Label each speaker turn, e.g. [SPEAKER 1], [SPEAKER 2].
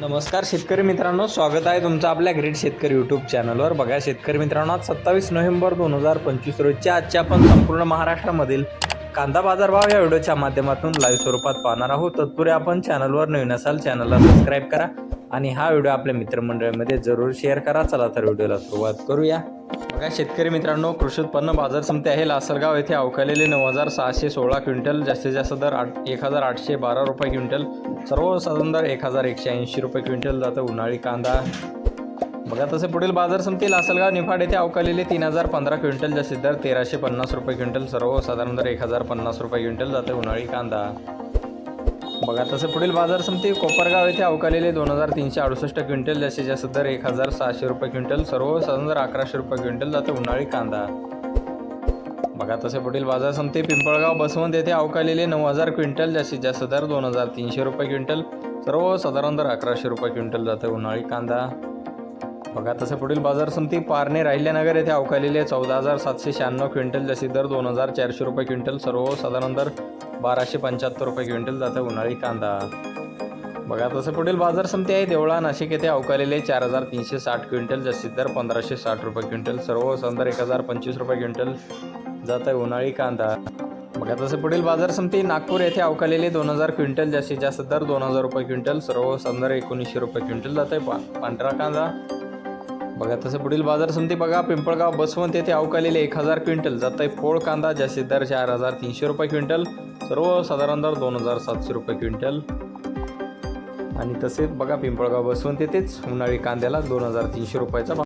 [SPEAKER 1] नमस्कार शेतकरी मित्रांनो स्वागत आहे तुमचं आपल्या ग्रेट शेतकरी यूट्यूब चॅनलवर बघा शेतकरी मित्रांनो आज सत्तावीस नोव्हेंबर दोन हजार पंचवीस रोजच्या आजच्या आपण संपूर्ण महाराष्ट्रामधील कांदा बाजारभाव या व्हिडिओच्या माध्यमातून लाईव्ह स्वरूपात पाहणार आहोत. तत्पूर्वी आपण चॅनलवर नवीन असाल चॅनलला सबस्क्राईब करा आणि हा व्हिडिओ आपल्या मित्रमंडळामध्ये जरूर शेअर करा. चला तर व्हिडिओला सुरुवात करूया. बघा शेतकरी मित्रांनो कृषी उत्पन्न बाजार समिती आहे. लासलगाव येथे अवकालेले नऊ हजार सहाशे सोळा क्विंटल जास्तीत जास्त दर आठ एक हजार आठशे बारा रुपये क्विंटल सर्वसाधारण दर एक हजार एकशे ऐंशी रुपये क्विंटल जातं उन्हाळी कांदा. बघा तसे पुढील बाजार समिती लासलगाव निफाड येथे अवकालेले तीन हजार पंधरा क्विंटल जास्तीत दर तेराशे पन्नास रुपये क्विंटल. सर्वसाधारण दर एक हजार पन्नास रुपये क्विंटल जातं उन्हाळी कांदा. बघा तसे पुढील बाजार समिती कोपरगाव येथे अवकालेले दोन हजार तीनशे अडुसष्ट क्विंटल जास्तीत जास्त दर एक हजार सहाशे रुपये क्विंटल. सर्वसाधारण दर अकराशे रुपये क्विंटल जातं उन्हाळी कांदा. भागात तसे पुढील बाजार समिती पिंपळगाव बसवंत येथे अवकालेले नऊ हजार क्विंटल जास्तीत जास्त दर दोन हजार तीनशे रुपये क्विंटल. सर्व साधारण दर अकराशे रुपये क्विंटल जाते उन्हाळी कांदा. बघा तसे पुढील बाजार समिती पारणे राहिल्यानगर येथे अवकालेले चौदा हजार सातशे शहाण्णव क्विंटल जास्तीत दर दोन हजार चारशे रुपये क्विंटल. सर्व साधारण दर बाराशे पंच्याहत्तर रुपये क्विंटल जाते उन्हाळी कांदा. बघा तसं पुढील बाजार समिती आहे. देवळा नाशिक येथे अवकालेले चार हजार तीनशे साठ क्विंटल जास्तीत दर पंधराशे साठ रुपये क्विंटल. सर्व दर एक हजार पंचवीस रुपये क्विंटल. जात आहे उन्हाळी कांदा. बघा तसं पुढील बाजार समिती नागपूर येथे अवकालेले दोन हजार क्विंटल जास्तीत जास्त दर दोन हजार रुपये क्विंटल सर्व दर एकोणीसशे रुपये क्विंटल जात आहे पा पांढरा कांदा. बघा तसं पुढील बाजार समिती बघा पिंपळगाव बसवंत येथे अवकालेले एक हजार क्विंटल जात आहे पोळ कांदा जास्तीत दर चार हजार तीनशे रुपये क्विंटल सर्व साधारण दर दोन हजार सातशे रुपये क्विंटल. आणि तसेच बघा पिंपळगाव बसवंत येथेच उन्हाळी कांद्याला दोन हजार तीनशे रुपयाचा